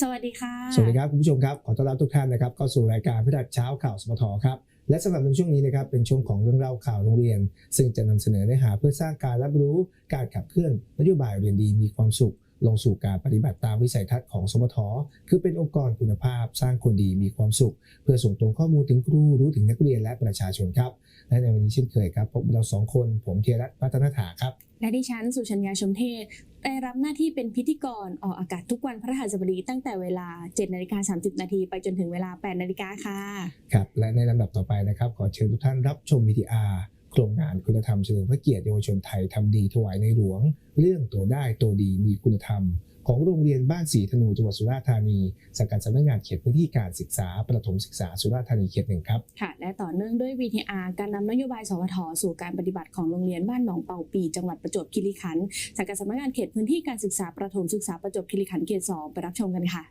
สวัสดีค่ะ สวัสดีครับคุณผู้ชมครับ ขอต้อนรับทุกท่านนะครับเข้าสู่รายการพิทักษ์เช้าข่าวสมทครับและสำหรับในช่วงนี้นะครับเป็นช่วงของเรื่องเล่าข่าวโรงเรียน ซึ่งจะนำเสนอเนื้อหาเพื่อสร้างการรับรู้การขับเคลื่อนนโยบายเรียนดีมีความสุข ลงสู่การปฏิบัติตามวิสัยทัศน์ของสมทคือเป็นองค์กรคุณภาพ สร้างคนดีมีความสุข เพื่อส่งตรงข้อมูลถึงครูรู้ถึงนักเรียนและประชาชนครับ และในวันนี้เช่นเคยครับพบกับเราสองคนผมเทียรัตน์พัฒนาถาครับ และดิฉันสุชัญญาชมเทศได้รับหน้าที่เป็นพิธีกรออกอากาศทุกวันพฤหัสบดีตั้งแต่เวลา7นาฬิกา30 นาทีไปจนถึงเวลา 8 นาฬิกาค่ะ ครับ และในลำดับต่อไปนะครับ ขอเชิญทุกท่านรับชมวิดีอาร์ โครงงานคุณธรรมเฉลิมพระเกียรติเยาวชนไทยทำดีถวายในหลวง เรื่องตัวได้ตัวดีมีคุณธรรม ของโรงเรียนบ้านศรีธนูจังหวัดสุราษฎร์ธานีสังกัดสำนักงานเขตพื้นที่การศึกษาประถมศึกษาสุราษฎร์ธานีเขตหนึ่งครับค่ะและต่อเนื่องด้วย VTR การนำนโยบายสวทสู่การปฏิบัติของโรงเรียนบ้านหนองเป่าปีจังหวัดประจวบคีรีขันธ์สังกัดสำนักงานเขตพื้นที่การศึกษาประถมศึกษาประจวบคีรีขันธ์เขตสองไปรับชมกันค่ะ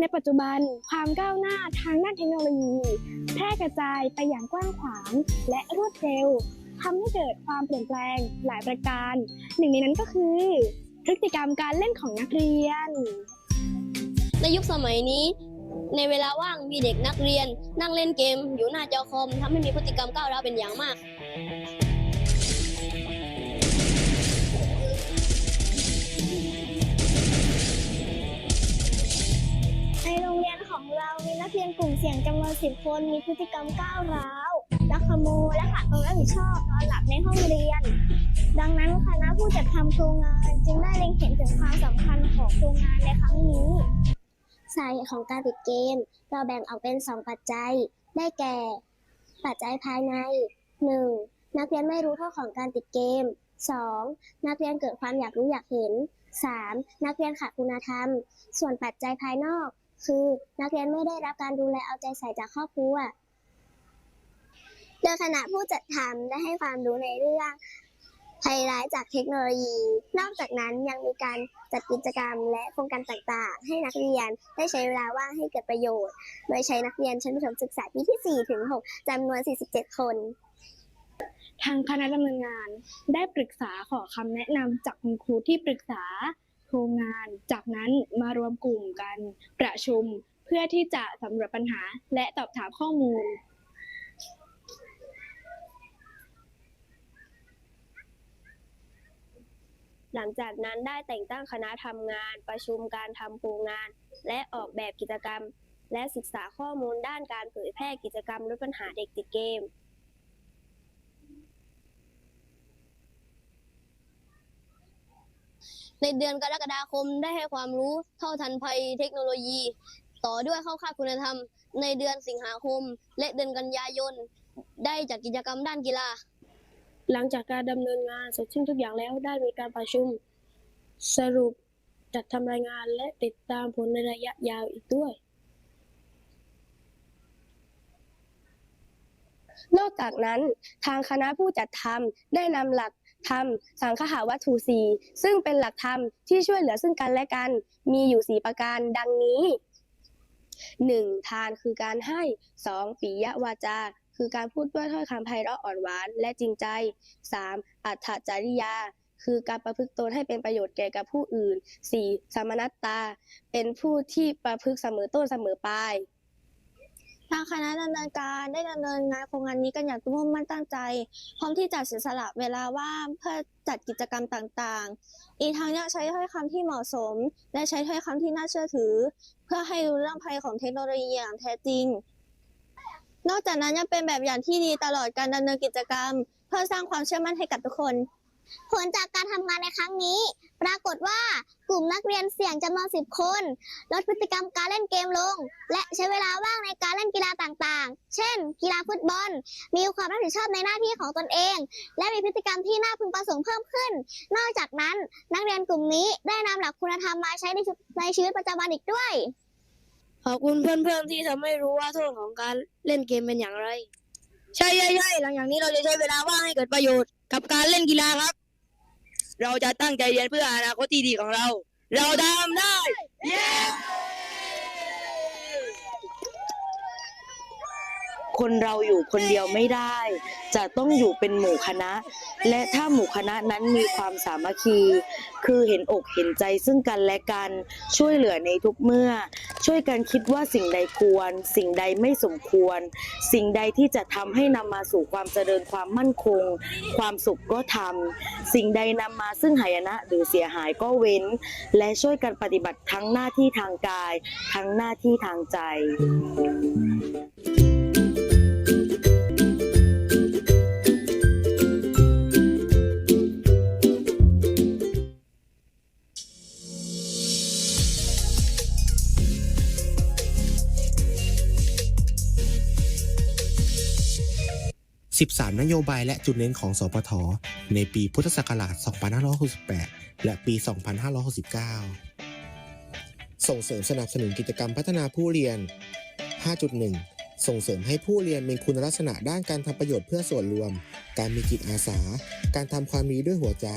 ในปัจจุบันความก้าวหน้าทางด้านเทคโนโลยี แพร่กระจายไปอย่างกว้างขวางและรวดเร็วทำให้เกิดความเปลี่ยนแปลงหลายประการ หนึ่งในนั้นก็คือ พฤติกรรมการเล่นของนักเรียน ในยุคสมัยนี้ ในเวลาว่างมีเด็กนักเรียน นั่งเล่นเกม อยู่หน้าจอคอมทำให้มีพฤติกรรมก้าวร้าวเป็นอย่างมาก ในโรงเรียนของเรามีนักเรียนกลุ่มเสี่ยงจำนวนสิบคน มีพฤติกรรมก้าวร้าวลักขโมยและขาดความรับผิดชอบนอนหลับในห้องเรียน ดังนั้นคณะผู้จัดทำโครงงานจึงได้เล็งเห็นถึงความสำคัญของโครงงานในครั้งนี้ สาเหตุของการติดเกม เราแบ่งออกเป็น2ปัจจัย ได้แก่ ปัจจัยภายใน 1. นักเรียนไม่รู้โทษของการติดเกม 2. นักเรียนเกิดความอยากรู้อยากเห็น 3. นักเรียนขาดคุณธรรม ส่วนปัจจัยภายนอก คือนักเรียนไม่ได้รับการดูแลเอาใจใส่จากครอบครัวโดยคณะผู้จัดทำได้ให้ความรู้ในเรื่องภัยร้ายจากเทคโนโลยี นอกจากนั้นยังมีการจัดกิจกรรมและโครงการต่างๆ ให้นักเรียนได้ใช้เวลาว่างให้เกิดประโยชน์ โดยใช้นักเรียนชั้นประถมศึกษาปีที่ 4 ถึง 6 จำนวน 47 คน ทางคณะดำเนินงานได้ปรึกษาขอคำแนะนำจากคุณครูที่ปรึกษา โครงงาน จากนั้นมารวมกลุ่มกันประชุมเพื่อที่จะสำรวจปัญหาและตอบถามข้อมูล หลังจากนั้นได้แต่งตั้งคณะทำงานประชุมการทำโครงงาน และออกแบบกิจกรรม และศึกษาข้อมูลด้านการเผยแพร่กิจกรรมลดปัญหาเด็กติดเกม ในเดือนกรกฎาคมได้ให้ความรู้เท่าทันภัยเทคโนโลยี ต่อด้วยเข้าค่ายคุณธรรม ในเดือนสิงหาคม และเดือนกันยายน ได้จัดกิจกรรมด้านกีฬา หลังจากการดำเนินงานเสร็จสิ้นทุกอย่างแล้วได้มีการประชุม สรุปจัดทำรายงานและติดตามผลในระยะยาวอีกด้วย นอกจากนั้นทางคณะผู้จัดทำได้นำหลัก ธรรม สังคหาวัตถุสีซึ่งเป็นหลักธรรมที่ช่วยเหลือซึ่งกันและกัน มีอยู่สี่ประการดังนี้ 1. ทานคือการให้ 2. ปิยวาจา คือการพูดด้วยถ้อยคำไพเราะอ่อนหวานและจริงใจ 3. อัตถจริยา คือการประพฤติตนให้เป็นประโยชน์แก่กับผู้อื่น 4. สมนัตตา เป็นผู้ที่ประพฤติเสมอต้นเสมอปลาย ทางคณะดำเนินการได้ดำเนินงานโครงงานนี้กันอย่างมุ่งมั่นตั้งใจ พร้อมที่จะเสียสละเวลาว่างเพื่อจัดกิจกรรมต่างๆ อีกทั้งยังใช้ถ้อยคำที่เหมาะสม และใช้ถ้อยคำที่น่าเชื่อถือ เพื่อให้รู้เรื่องภัยของเทคโนโลยีอย่างแท้จริง นอกจากนั้นยังเป็นแบบอย่างที่ดีตลอดการดำเนินกิจกรรม เพื่อสร้างความเชื่อมั่นให้กับทุกคน ผลจากการทำงานในครั้งนี้ ปรากฏว่ากลุ่มนักเรียนเสี่ยงจำนวน 10 คน ลดพฤติกรรมการเล่นเกมลง และใช้เวลาว่างในการเล่นกีฬาต่างๆ เช่น กีฬาฟุตบอล มีความรับผิดชอบในหน้าที่ของตนเอง และมีพฤติกรรมที่น่าพึงประสงค์เพิ่มขึ้น นอกจากนั้น นักเรียนกลุ่มนี้ได้นำหลักคุณธรรมมาใช้ในชีวิตในชีวิตประจำวันอีกด้วย ขอบคุณเพื่อนๆที่ทำให้รู้ว่าโทษของการเล่นเกมเป็นอย่างไร ใช่ใช่ใช่หลังจากนี้เราจะใช้เวลาว่างให้เกิดประโยชน์ กับการเล่นกีฬาครับ เราจะตั้งใจเรียนเพื่ออนาคตที่ดีของเรา เราทำได้ เย้ คนเราอยู่คนเดียวไม่ได้ จะต้องอยู่เป็นหมู่คณะ และถ้าหมู่คณะนั้นมีความสามัคคี คือเห็นอกเห็นใจซึ่งกันและกัน ช่วยเหลือในทุกเมื่อ ช่วยกันคิดว่าสิ่งใดควร สิ่งใดไม่สมควร สิ่งใดที่จะทำให้นำมาสู่ความเจริญความมั่นคง ความสุขก็ทำสิ่งใดนำมาซึ่งหายนะหรือเสียหายก็เว้น และช่วยกันปฏิบัติทั้งหน้าที่ทางกาย ทั้งหน้าที่ทางใจ นโยบายและจุดเน้นของสปท ในปีพุทธศักราช 2568 และปี 2569 ส่งเสริมสนับสนุนกิจกรรมพัฒนาผู้เรียน 5.1 ส่งเสริมให้ผู้เรียนมีคุณลักษณะด้านการทำประโยชน์เพื่อส่วนรวม การมีจิตอาสา การทำความดีด้วยหัวใจ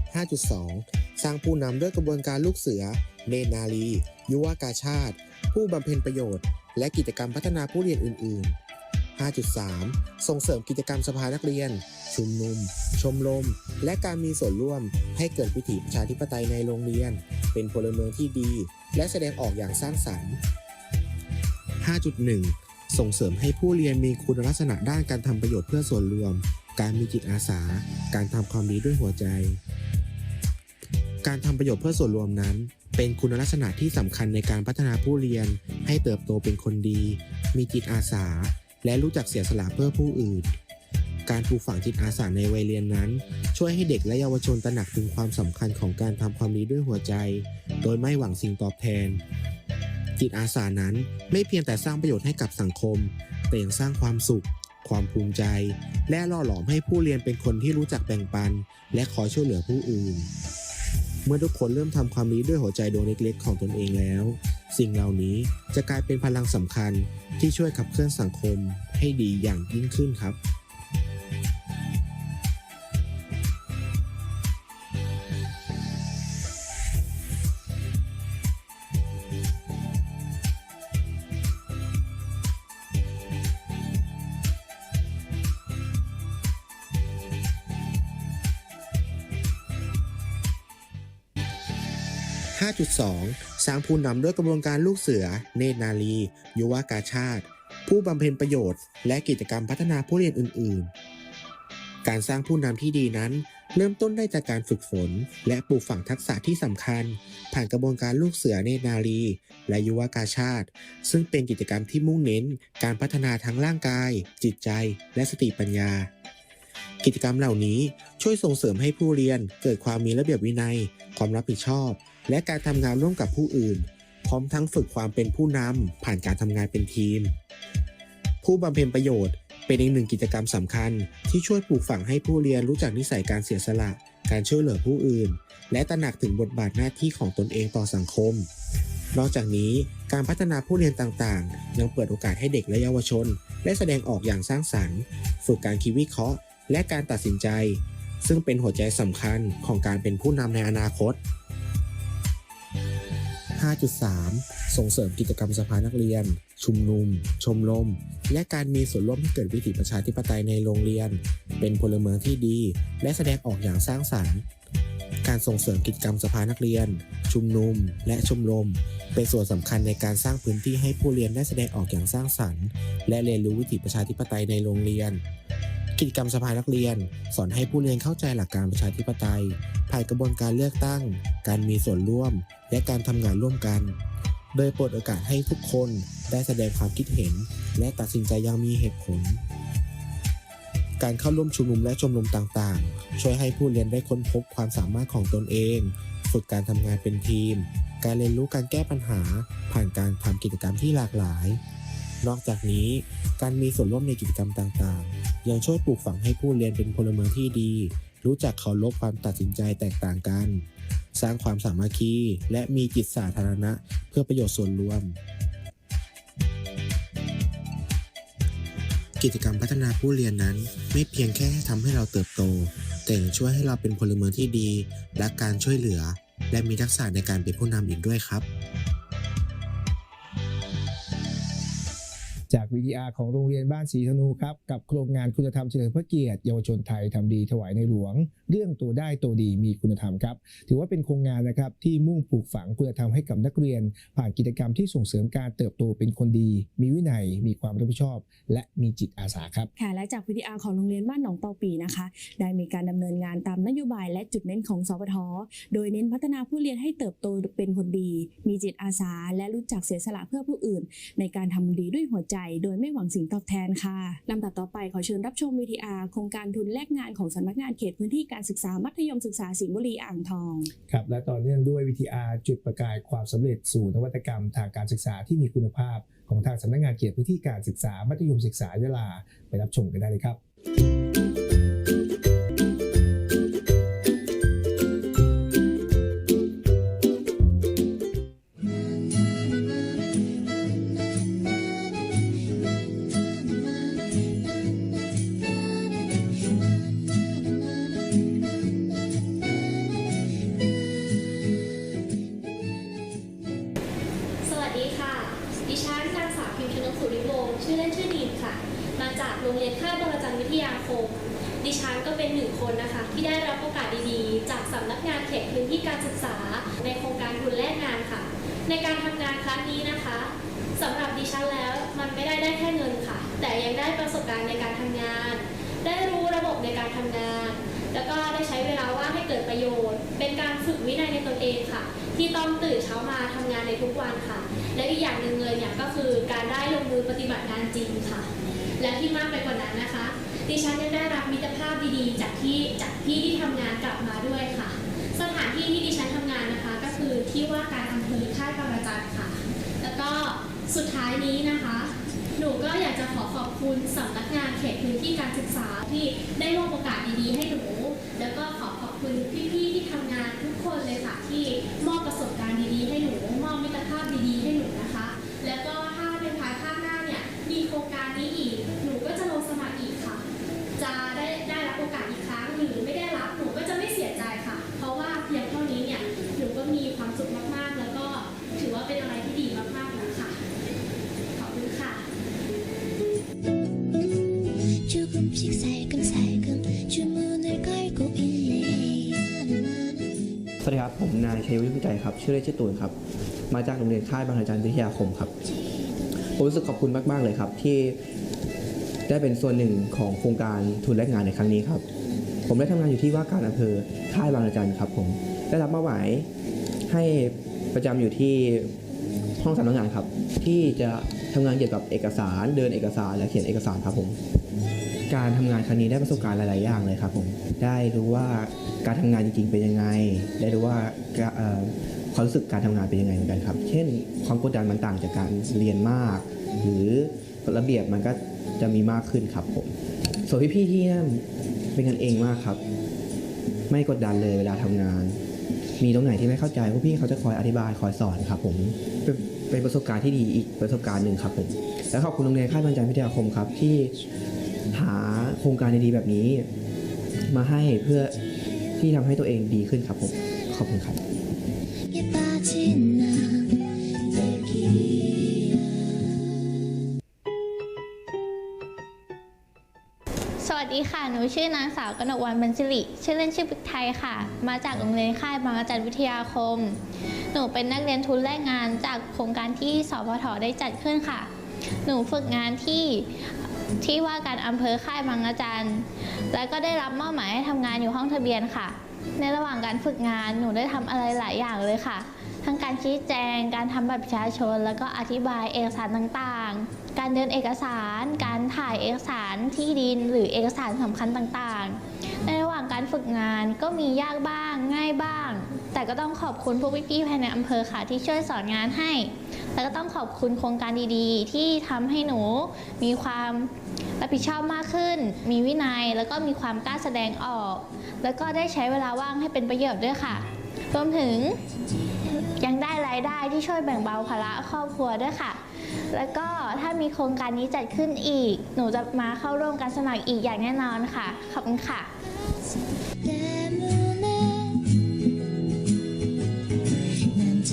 5.2 สร้างผู้นำด้วยกระบวนการลูกเสือ เนนารียุวกาชาติ ผู้บำเพ็ญประโยชน์ และกิจกรรมพัฒนาผู้เรียนอื่น ๆ 5.3 ส่งเสริมกิจกรรมสภานักเรียน ชุมนุม ชมรม และการมีส่วนร่วม ให้เกิดวิถีประชาธิปไตยในโรงเรียน เป็นพลเมืองที่ดี และแสดงออกอย่างสร้างสรรค์ 5.1 ส่งเสริมให้ผู้เรียนมีคุณลักษณะด้านการทำประโยชน์เพื่อส่วนรวม การมีจิตอาสา การทำความดีด้วยหัวใจ การทำประโยชน์เพื่อส่วนรวมนั้นเป็นคุณลักษณะที่สำคัญในการพัฒนาผู้เรียนให้เติบโตเป็นคนดี มีจิตอาสา และรู้จักเสียสละเพื่อผู้อื่น การปลูกฝังจิตอาสาในวัยเรียนนั้น ช่วยให้เด็กและเยาวชนตระหนักถึงความสำคัญของการทำความดีด้วยหัวใจ โดยไม่หวังสิ่งตอบแทน จิตอาสานั้นไม่เพียงแต่สร้างประโยชน์ให้กับสังคม แต่ยังสร้างความสุข ความภูมิใจ และล่อหลอมให้ผู้เรียนเป็นคนที่รู้จักแบ่งปัน และคอยช่วยเหลือผู้อื่น เมื่อทุกคนเริ่มทำความดีด้วยหัวใจดวงเล็กๆ ของตนเองแล้ว สิ่งเหล่านี้จะกลายเป็นพลังสำคัญที่ช่วยขับเคลื่อนสังคมให้ดีอย่างยิ่งขึ้นครับ 5.2 สร้างผู้นำด้วยกระบวนการลูกเสือ เนตรนารียุวกาชาติ ผู้บำเพ็ญประโยชน์ และกิจกรรมพัฒนาผู้เรียนอื่น ๆ การสร้างผู้นำที่ดีนั้น เริ่มต้นได้จากการฝึกฝน และปลูกฝังทักษะที่สำคัญ ผ่านกระบวนการลูกเสือเนตรนารีและยุวกาชาติ ซึ่งเป็นกิจกรรมที่มุ่งเน้น การพัฒนาทั้งร่างกาย จิตใจ และสติปัญญากิจกรรมเหล่านี้ช่วยส่งเสริมให้ผู้เรียนเกิดความมีระเบียบวินัย ความรับผิดชอบ และการทำงานร่วมกับผู้อื่น พร้อมทั้งฝึกความเป็นผู้นำผ่านการทำงานเป็นทีม ผู้บำเพ็ญประโยชน์เป็นอีกหนึ่งกิจกรรมสำคัญ ที่ช่วยปลูกฝังให้ผู้เรียนรู้จักนิสัยการเสียสละ การช่วยเหลือผู้อื่น และตระหนักถึงบทบาทหน้าที่ของตนเองต่อสังคม นอกจากนี้การพัฒนาผู้เรียนต่างๆ ยังเปิดโอกาสให้เด็กและเยาวชน ได้แสดงออกอย่างสร้างสรรค์ ฝึกการคิดวิเคราะห์ และการตัดสินใจ ซึ่งเป็นหัวใจสำคัญของการเป็นผู้นำในอนาคต 5.3 ส่งเสริมกิจกรรมสภานักเรียน ชุมนุม ชมรม และการมีส่วนร่วมให้เกิดวิถีประชาธิปไตยในโรงเรียน เป็นพลเมืองที่ดี และแสดงออกอย่างสร้างสรรค์ การส่งเสริมกิจกรรมสภานักเรียน ชุมนุม และชมรม เป็นส่วนสำคัญในการสร้างพื้นที่ให้ผู้เรียนได้แสดงออกอย่างสร้างสรรค์ และเรียนรู้วิถีประชาธิปไตยในโรงเรียนกิจกรรมสภานักเรียน สอนให้ผู้เรียนเข้าใจหลักการประชาธิปไตย ผ่านกระบวนการเลือกตั้ง การมีส่วนร่วม และการทำงานร่วมกัน โดยเปิดโอกาสให้ทุกคนได้แสดงความคิดเห็น และตัดสินใจอย่างมีเหตุผล การเข้าร่วมชุมนุมและชมรมต่างๆ ช่วยให้ผู้เรียนได้ค้นพบความสามารถของตนเอง ฝึกการทำงานเป็นทีม การเรียนรู้การแก้ปัญหา ผ่านการทำกิจกรรมที่หลากหลายนอกจากนี้การมีส่วนร่วมในกิจกรรมต่างๆ ยังช่วยปลูกฝังให้ผู้เรียนเป็นพลเมืองที่ดี รู้จักเคารพความตัดสินใจแตกต่างกัน สร้างความสามัคคี และมีจิตสาธารณะเพื่อประโยชน์ส่วนรวม กิจกรรมพัฒนาผู้เรียนนั้น ไม่เพียงแค่ทำให้เราเติบโต แต่ยังช่วยให้เราเป็นพลเมืองที่ดี และการช่วยเหลือ และมีทักษะในการเป็นผู้นำอีกด้วยครับ จากวิดีอาร์ของโรงเรียนบ้านศรีธนูครับ กับโครงงานคุณธรรมเฉลิมพระเกียรติเยาวชนไทยทำดีถวายในหลวง เรื่องตัวได้ตัวดีมีคุณธรรมครับ ถือว่าเป็นโครงงานนะครับที่มุ่งปลูกฝังคุณธรรมให้กับนักเรียน ผ่านกิจกรรมที่ส่งเสริมการเติบโตเป็นคนดี มีวินัย มีความรับผิดชอบ และมีจิตอาสาครับค่ะและจากวิดีอาร์ของโรงเรียนบ้านหนองเปาปีนะคะ ได้มีการดำเนินงานตามนโยบายและจุดเน้นของสปทโดยเน้นพัฒนาผู้เรียนให้เติบโตเป็นคนดี มีจิตอาสา และรู้จักเสียสละเพื่อผู้อื่น ในการทำดีด้วยหัวใจโดยไม่หวังสิ่งตอบแทนค่ะลำดับต่อไปขอเชิญรับชมวิทีอาร์โครงการทุนแลกงานของสำนักงานเขตพื้นที่การศึกษามัธยมศึกษาสิงห์บุรีอ่างทองครับและต่อเนื่องด้วยวิทีอาร์จุดประกายความสำเร็จสู่นวัตกรรมทางการศึกษาที่มีคุณภาพ ของทางสำนักงานเขตพื้นที่การศึกษามัธยมศึกษายะลาไปรับชมกันได้เลยครับ ปฏิบัติงานจริงค่ะ และที่มากไปกว่านั้นนะคะ ดิฉันยังได้รับมิตรภาพดีๆ จากที่จากพี่ที่ทำงานกลับมาด้วยค่ะ สถานที่ที่ดิฉันทำงานนะคะ ก็คือที่ว่าการอำเภอค่ายบางระจันค่ะ แล้วก็สุดท้ายนี้นะคะ หนูก็อยากจะขอขอบคุณสำนักงานเขตพื้นที่การศึกษาที่ได้มอบโอกาสดีๆให้หนู แล้วก็ขอขอบคุณพี่ๆที่ทำงานทุกคนเลยค่ะที่มอบประสบการณ์ดีๆให้หนู มอบมิตรภาพดีๆให้หนูนะคะ แล้วก็ วัสดีครับ ผมนายชัยวิทย์วิจัยครับ ชื่อเล่นชื่อตูนครับ มาจากโรงเรียนค่ายบางระจันวิทยาคมครับ ผมรู้สึกขอบคุณมาก ๆ เลยครับ ที่ได้เป็นส่วนหนึ่งของโครงการทุนแลกงานในครั้งนี้ครับ ผมได้ทำงานอยู่ที่ว่าการอำเภอค่ายบางระจันครับผม ได้รับมอบหมายให้ประจำอยู่ที่ห้องสำนักงานครับ ที่จะทำงานเกี่ยวกับเอกสาร เดินเอกสารและเขียนเอกสารครับผม การทำงานครั้งนี้ได้ประสบการณ์หลาย ๆ อย่างเลยครับผม ได้รู้ว่าการทำงานจริง ๆ เป็นยังไง ได้รู้ว่าเอ่อความรู้สึกการทำงานเป็นยังไงเหมือนกันครับ เช่น ความกดดันมันต่างจากการเรียนมาก หรือระเบียบมันก็จะมีมากขึ้นครับผม ส่วนพี่ ๆ ที่นั่นเป็นกันเองมากครับ ไม่กดดันเลยเวลาทำงาน มีตรงไหนที่ไม่เข้าใจพวกพี่เขาจะคอยอธิบายคอยสอนครับผมเป็นเป็นประสบการณ์ที่ดีอีกประสบการณ์หนึ่งครับผม และขอบคุณโรงเรียนค่ายบรรจัยวิทยาคมครับที่ หาโครงการดีๆแบบนี้ มาให้เพื่อที่ทำให้ตัวเองดีขึ้นครับผม ขอบคุณครับ สวัสดีค่ะ หนูชื่อนางสาวกนกวันบรรจิริชื่อเล่นชื่อพิกไทยค่ะ มาจากโรงเรียนค่ายบางกระจันวิทยาคม หนูเป็นนักเรียนทุนแรงงานจากโครงการที่สพทได้จัดขึ้นค่ะ หนูฝึกงานที่ ที่ว่าการอำเภอค่ายบางอาจารย์แล้วก็ได้รับมอบหมายให้ทำงานอยู่ห้องทะเบียนค่ะ ในระหว่างการฝึกงานหนูได้ทำอะไรหลายอย่างเลยค่ะ ทั้งการชี้แจง การทำบัตรประชาชน แล้วก็อธิบายเอกสารต่างๆ การเดินเอกสาร การถ่ายเอกสารที่ดิน หรือเอกสารสำคัญต่างๆ ในระหว่างการฝึกงานก็มียากบ้างง่ายบ้าง แต่ก็ต้องขอบคุณพวกพี่ๆภายในอำเภอค่ะที่ช่วยสอนงานให้ แล้วก็ต้องขอบคุณโครงการดีๆ ที่ทำให้หนูมีความรับผิดชอบมากขึ้น มีวินัย แล้วก็มีความกล้าแสดงออก แล้วก็ได้ใช้เวลาว่างให้เป็นประโยชน์ด้วยค่ะ รวมถึงยังได้รายได้ที่ช่วยแบ่งเบาภาระครอบครัวด้วยค่ะ แล้วก็ถ้ามีโครงการนี้จัดขึ้นอีก หนูจะมาเข้าร่วมการสมัครอีกอย่างแน่นอนค่ะ ขอบคุณค่ะ ส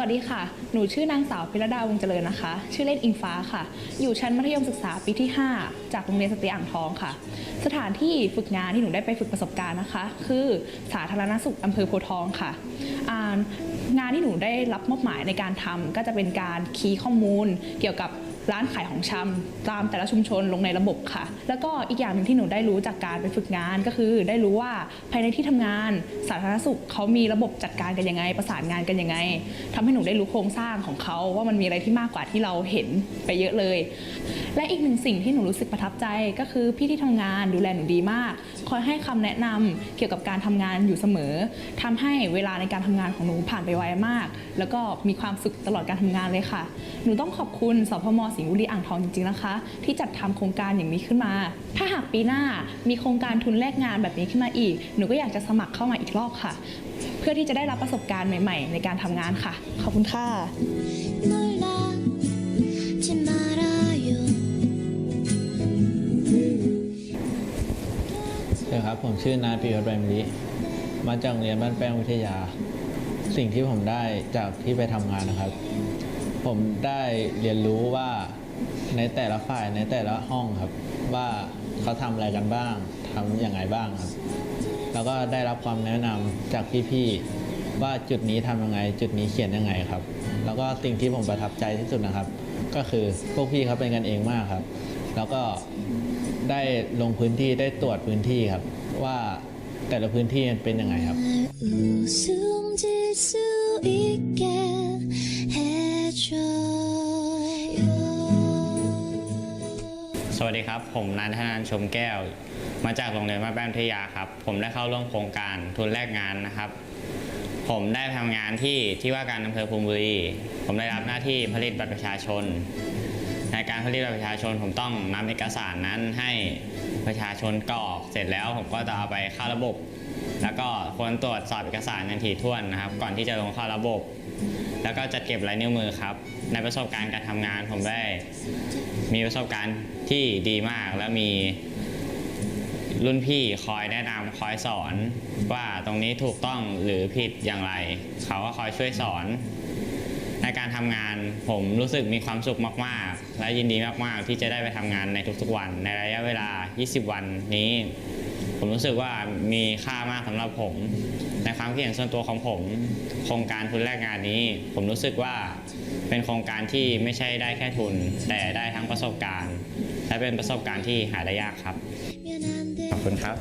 วัสดีค่ะ หนูชื่อนางสาวพิรดาวงเจริญนะคะ ชื่อเล่นอิงฟ้าค่ะ อยู่ชั้นมัธยมศึกษาปีที่ 5 จากโรงเรียนสตรีอ่างทองค่ะ สถานที่ฝึกงานที่หนูได้ไปฝึกประสบการณ์นะคะ คือสาธารณสุขอำเภอโพทองค่ะางานที่หนูได้รับมอบหมายในการทำก็จะเป็นการคีย์ข้อมูล เกี่ยวกับ ร้านขายของชำตามแต่ละชุมชนลงในระบบค่ะ แล้วก็อีกอย่างหนึ่งที่หนูได้รู้จากการไปฝึกงานก็คือ ได้รู้ว่าภายในที่ทำงานสาธารณสุขเขามีระบบจัดการกันยังไง ประสานงานกันยังไงทำให้หนูได้รู้โครงสร้างของเขาว่ามันมีอะไรที่มากกว่าที่เราเห็นไปเยอะเลยและอีกหนึ่งสิ่งที่หนูรู้สึกประทับใจก็คือพี่ที่ทำงานดูแลหนูดีมาก คอยให้คำแนะนำเกี่ยวกับการทำงานอยู่เสมอทำให้เวลาในการทำงานของหนูผ่านไปไวมาก แล้วก็มีความสุขตลอดการทำงานเลยค่ะ หนูต้องขอบคุณสพมสิงห์บุรีอ่างทองจริงๆนะคะ ที่จัดทำโครงการอย่างนี้ขึ้นมา ถ้าหากปีหน้ามีโครงการทุนแลกงานแบบนี้ขึ้นมาอีก หนูก็อยากจะสมัครเข้ามาอีกรอบค่ะ เพื่อที่จะได้รับประสบการณ์ใหม่ ๆ ในการทำงานค่ะ ขอบคุณค่ะ ครับ ผมชื่อนายปิยวัฒน์แบมลิมาจากโรงเรียนบ้านแป้งวิทยา สิ่งที่ผมได้จากที่ไปทำงานนะครับ ผมได้เรียนรู้ว่าในแต่ละฝ่ายในแต่ละห้องครับ ว่าเขาทำอะไรกันบ้างทำอย่างไรบ้างครับ แล้วก็ได้รับความแนะนำจากพี่ๆว่าจุดนี้ทำยังไง จุดนี้เขียนยังไงครับ แล้วก็สิ่งที่ผมประทับใจที่สุดนะครับ ก็คือพวกพี่เขาเป็นกันเองมากครับ แล้วก็ได้ลงพื้นที่ได้ตรวจพื้นที่ครับ ว่าแต่ละพื้นที่มันเป็นยังไงครับสวัสดีครับ ผมนันทนานชมแก้ว มาจากโรงเรียนมาแป้นทยาครับ ผมได้เข้าร่วมโครงการทุนแรกงานนะครับ ผมได้ทำงานที่ที่ว่าการอำเภอภูมิบุรี ผมได้รับหน้าที่ผลิตบัตรประชาชน ในการผลิตบัตรประชาชน ผมต้องนำเอกสารนั้นให้ ประชาชนกรอกเสร็จแล้วผมก็จะเอาไปเข้าระบบ แล้วก็ควรตรวจสอบเอกสารอย่างถี่ถ้วนนะครับ ก่อนที่จะลงเข้าระบบ แล้วก็จัดเก็บลายนิ้วมือครับ ในประสบการณ์การทำงานผมได้ มีประสบการณ์ที่ดีมากและมีรุ่นพี่คอยแนะนำคอยสอนว่าตรงนี้ถูกต้องหรือผิดอย่างไร เขาก็คอยช่วยสอน ในการทำงานผมรู้สึกมีความสุขมาก ๆ และยินดีมาก ๆ ที่จะได้ไปทำงานในทุก ๆ วัน ในระยะเวลา 20 วันนี้ ผมรู้สึกว่ามีค่ามากสำหรับผม ในความคิดเห็นส่วนตัวของผม โครงการทุนแรกงานนี้ ผมรู้สึกว่าเป็นโครงการที่ไม่ใช่ได้แค่ทุน แต่ได้ทั้งประสบการณ์ และเป็นประสบการณ์ที่หาได้ยากครับ ขอบคุณครับ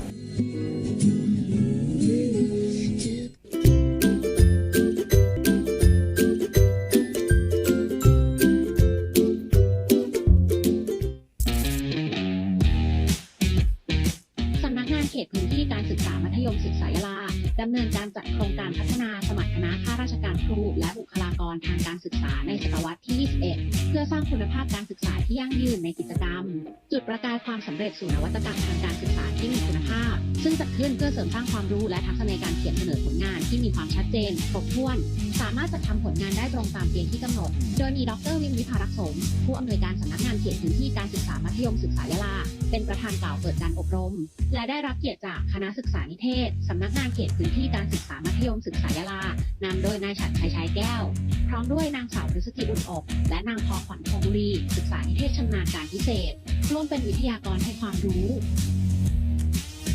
สู่นวัตกรรมทางการศึกษาที่มีคุ ซึ่งจัดขึ้นเพื่อเสริมสร้างความรู้และทักษะในการเขียนเสนอผลงานที่มีความชัดเจน ครบถ้วน สามารถจัดทำผลงานได้ตรงตามเกณฑ์ที่กำหนด โดยมีดรวิมวิภารักษ์สม ผู้อำนวยการสำนักงานเขตพื้นที่การศึกษามัธยมศึกษายาลา เป็นประธานกล่าวเปิดการอบรม และได้รับเกียรติจากคณะศึกษานิเทศสำนักงานเขตพื้นที่การศึกษามัธยมศึกษายาลานำโดยนายฉัตรชัยชัยแก้ว พร้อมด้วยนางสาวพฤศจิอุ่นอกและนางพอขวัญทองบุรีศึกษานิเทศชำนาญการพิเศษร่วมเป็นวิทยากรให้ความรู้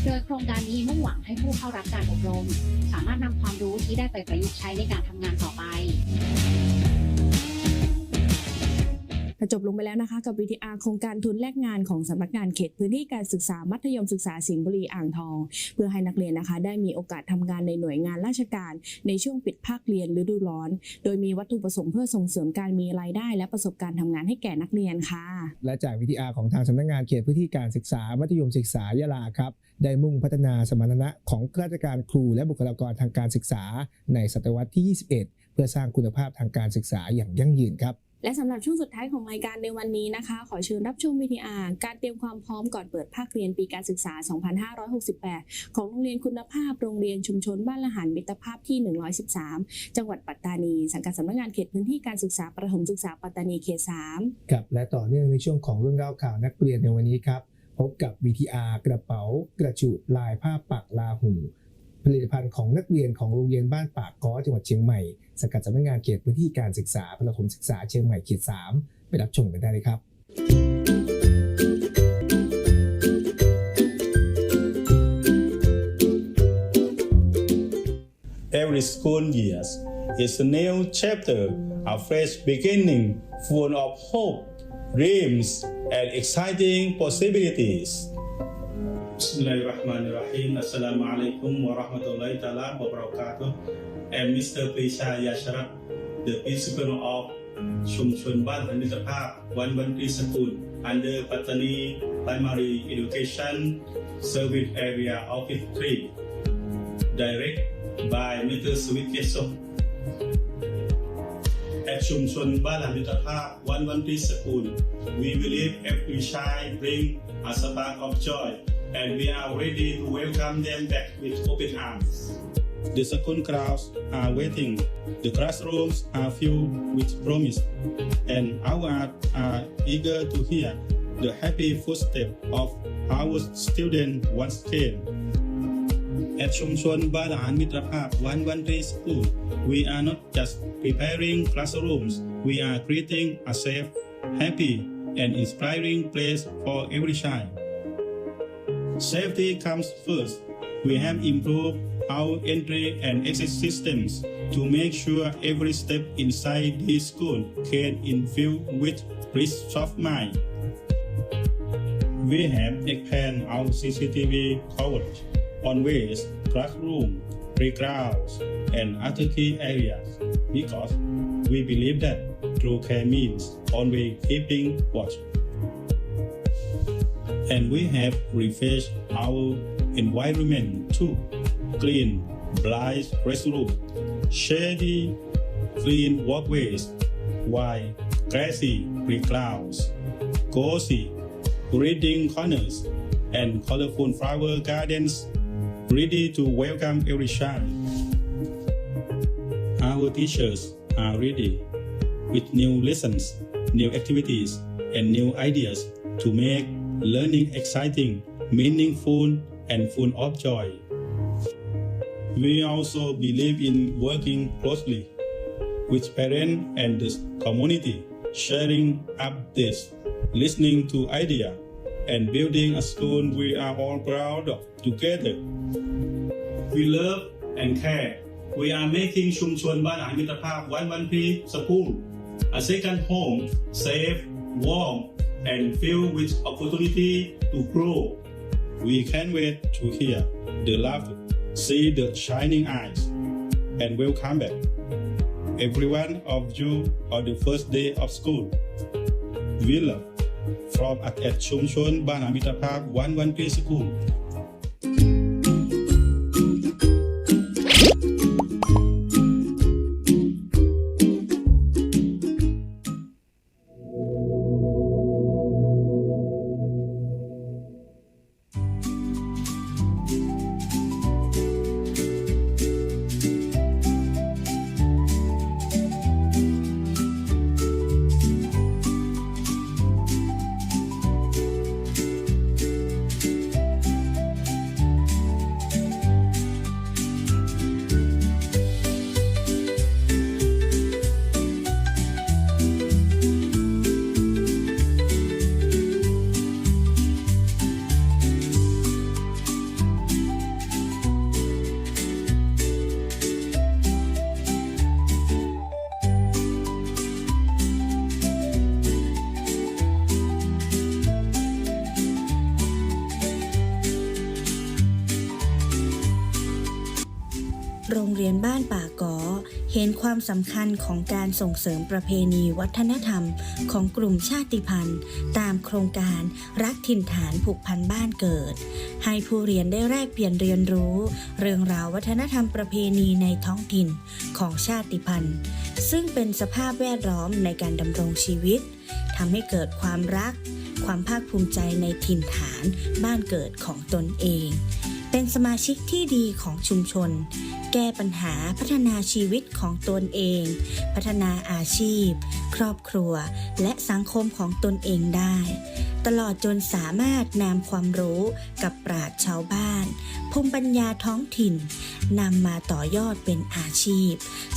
โดยโครงการนี้มุ่งหวังให้ผู้เข้ารับการอบรม สามารถนำความรู้ที่ได้ไปประยุกต์ใช้ในการทำงานต่อไป จบลงไปแล้วนะคะกับ VTR โครงการทุนแลกงานของสำนักงานเขตพื้นที่การศึกษามัธยมศึกษาสิงห์บุรีอ่างทอง เพื่อให้นักเรียนนะคะ ได้มีโอกาสทำงานในหน่วยงานราชการ ในช่วงปิดภาคเรียนฤดูร้อน โดยมีวัตถุประสงค์เพื่อส่งเสริมการมีรายได้ และประสบการณ์ทำงานให้แก่นักเรียนค่ะ และจากวิทยาของทางสำนักงานเขตพื้นที่การศึกษามัธยมศึกษายะลาครับได้มุ่งพัฒนาสมรรถนะของข้าราชการครู และบุคลากรทางการศึกษา ในศตวรรษที่ 21 เพื่อสร้างคุณภาพทางการศึกษาอย่างยั่งยืนครับ และสำหรับช่วงสุดท้ายของรายการในวันนี้นะคะ ขอเชิญรับชม VTR การเตรียมความพร้อมก่อนเปิดภาคเรียนปีการศึกษา 2568 ของโรงเรียนคุณภาพโรงเรียนชุมชนบ้านละหันมิตรภาพที่ 113 จังหวัดปัตตานี สังกัดสำนักงานเขตพื้นที่การศึกษาประถมศึกษาปัตตานีเขต3ครับและต่อเนื่องในช่วงของเรื่องเล่าข่าวนักเรียนในวันนี้ครับพบกับ VTR กระเป๋ากระจุลายผ้าปักลาหู ผลิตภัณฑ์ของนักเรียนของโรงเรียนบ้านปากก้อจังหวัดเชียงใหม่สังกัดสำนักงานเขตพื้นที่การศึกษาประถมศึกษาเชียงใหม่เขต3ไปรับชมกันได้เลยครับ Every school years is a new chapter, a fresh beginning full of hope, dreams, and exciting possibilities. Bismillahirrahmanirrahim. Assalamualaikum warahmatullahi taala wabarakatuh. I'm Mr. Pisa Yasharat, the principal of Chung Chun Ban and Wan Wan Kri Sakun, under Patani Primary Education Service Area Office 3, direct by Mr. Sweet Yesok. At Chung Chun Ban and Wan Wan Kri Sakun, we believe every child brings a spark of joy and we are ready to welcome them back with open arms. The second crowds are waiting. The classrooms are filled with promise, and our are eager to hear the happy footsteps of our students once again. At Shumchon Balaan Mitrapap 113 School, we are not just preparing classrooms, we are creating a safe, happy, and inspiring place for every child. Safety comes first. We have improved our entry and exit systems to make sure every step inside this school can infuse with peace of mind. We have expanded our CCTV coverage on ways, classroom, playgrounds, and other key areas because we believe that true care means always keeping watch. And we have refreshed our environment too. Clean, bright restroom, shady, clean walkways, wide, grassy playgrounds, cozy reading corners, and colorful flower gardens ready to welcome every child. Our teachers are ready with new lessons, new activities, and new ideas to make learning exciting, meaningful, and full of joy. We also believe in working closely with parents and the community, sharing updates, listening to ideas, and building a school we are all proud of together. We love and care. We are making Shumchon Banang Mitrapap 113 School a second home, safe, warm, and filled with opportunity to grow. We can't wait to hear the laughter, see the shining eyes, and welcome back. Every one of you on the first day of school. We love from at at Chumchon Banamita Park 113 School. โรงเรียนบ้านป่ากอ เห็นความสำคัญของการส่งเสริมประเพณีวัฒนธรรมของกลุ่มชาติพันธุ์ ตามโครงการรักถิ่นฐานผูกพันบ้านเกิด ให้ผู้เรียนได้แลกเปลี่ยนเรียนรู้ เรื่องราววัฒนธรรมประเพณีในท้องถิ่นของชาติพันธุ์ ซึ่งเป็นสภาพแวดล้อมในการดำรงชีวิตทำให้เกิดความรัก ความภาคภูมิใจในถิ่นฐานบ้านเกิดของตนเอง เป็นสมาชิกที่ดีของชุมชน แก้ปัญหาพัฒนาชีวิตของตนเอง พัฒนาอาชีพ ครอบครัว และสังคมของตนเองได้ ตลอดจนสามารถนำความรู้กับปราชญ์ชาวบ้าน ภูมิปัญญาท้องถิ่นนำมาต่อยอดเป็นอาชีพ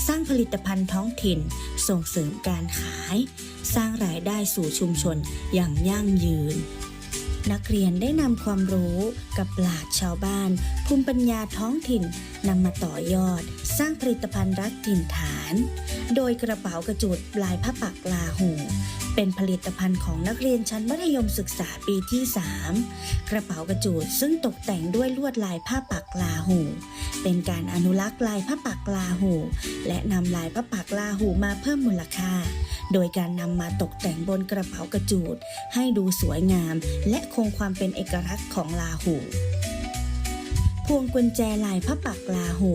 สร้างผลิตภัณฑ์ท้องถิ่น ส่งเสริมการขาย สร้างรายได้สู่ชุมชนอย่างยั่งยืน นักเรียนได้นำความรู้กับปราชชาวบ้าน ภูมิปัญญาท้องถิ่นนำมาต่อยอด สร้างผลิตภัณฑ์รักถิ่นฐาน โดยกระเป๋ากระจุดลายผ้าปักลาหู เป็นผลิตภัณฑ์ของนักเรียนชั้นมัธยมศึกษาปีที่ 3 กระเป๋ากระจุดซึ่งตกแต่งด้วยลวดลายผ้าปักลาหู เป็นการอนุรักษ์ลายผ้าปักลาหู และนำลายผ้าปักลาหูมาเพิ่มมูลค่า โดยการนำมาตกแต่งบนกระเป๋ากระจูดให้ดูสวยงาม และคงความเป็นเอกลักษณ์ของลาหู พวงกุญแจลายผ้าปักลาหู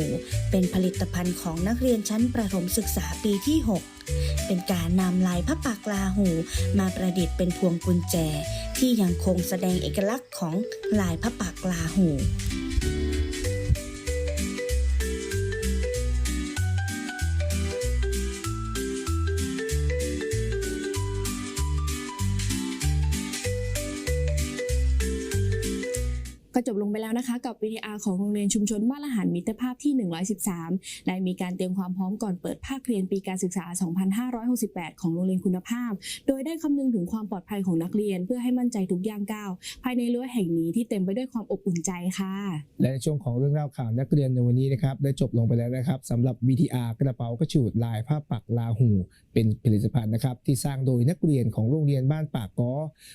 เป็นผลิตภัณฑ์ของนักเรียนชั้นประถมศึกษาปีที่ 6 เป็นการนำลายผ้าปักลาหูมาประดิษฐ์เป็นพวงกุญแจ ที่ยังคงแสดงเอกลักษณ์ของลายผ้าปักลาหู ก็จบลงไปแล้วนะคะ กับวิดีอาร์ของโรงเรียนชุมชนบ้านละหันมิตรภาพที่ 113 ได้มีการเตรียมความพร้อมก่อนเปิดภาคเรียนปีการศึกษา 2568 ของโรงเรียนคุณภาพ โดยได้คำนึงถึงความปลอดภัยของนักเรียน เพื่อให้มั่นใจทุกย่างก้าวภายในรั้วแห่งนี้ที่เต็มไปด้วยความอบอุ่นใจค่ะ และในช่วงของเรื่องเล่าข่าวนักเรียนในวันนี้นะครับได้จบลงไปแล้วนะครับสำหรับ VTR กระเป๋ากระจูดลายผ้าปักลาหู เป็นผลิตภัณฑ์นะครับที่สร้างโดยนักเรียนของโรงเรียนบ้านปากกอ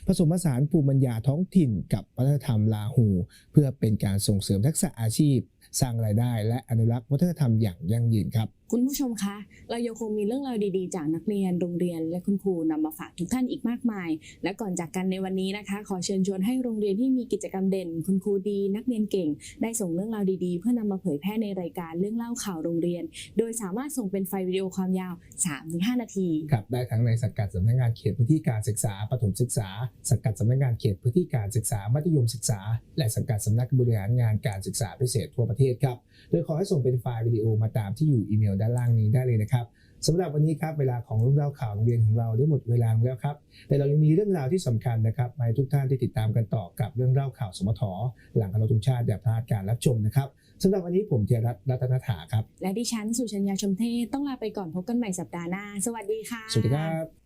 ผสมผสานภูมิปัญญาท้องถิ่นกับวัฒนธรรมลาหูเพื่อเป็นการส่งเสริมทักษะอาชีพ สร้างรายได้และอนุรักษ์วัฒนธรรมอย่างยั่งยืนครับ คุณผู้ชมคะ เรายังคงมีเรื่องราวดีๆ จากนักเรียนโรงเรียนและคุณครูนำมาฝากทุกท่านอีกมากมาย และก่อนจากกันในวันนี้นะคะ ขอเชิญชวนให้โรงเรียนที่มีกิจกรรมเด่น คุณครูดี นักเรียนเก่ง ได้ส่งเรื่องราวดีๆ เพื่อนำมาเผยแพร่ในรายการเรื่องเล่าข่าวโรงเรียน โดยสามารถส่งเป็นไฟล์วิดีโอความยาว 3-5 นาทีครับได้ทั้งในสังกัดสำนักงานเขตพื้นที่การศึกษาประถมศึกษา สังกัดสำนักงานเขตพื้นที่การศึกษามัธยมศึกษา และสังกัดสำนักบริหารงานการศึกษาพิเศษทั่วประเทศครับ โดยขอให้ส่งเป็นไฟล์วิดีโอมาตามที่อยู่อีเมลด้านล่างนี้ได้เลยนะครับสำหรับวันนี้ครับเวลาของเรื่องเล่าข่าวโรงเรียนของเราได้หมดเวลาลงแล้วครับ แต่เรายังมีเรื่องราวที่สำคัญนะครับมาให้ทุกท่านที่ติดตามกันต่อกับเรื่องเล่าข่าวสมทหลังเคารพธงชาติอย่าพลาดการรับชมนะครับสำหรับวันนี้ผมเทียรัตน์รัตนถาครับ และดิฉันสุชัญญาชมเทศต้องลาไปก่อนพบกันใหม่สัปดาห์หน้า สวัสดีค่ะ สวัสดีครับ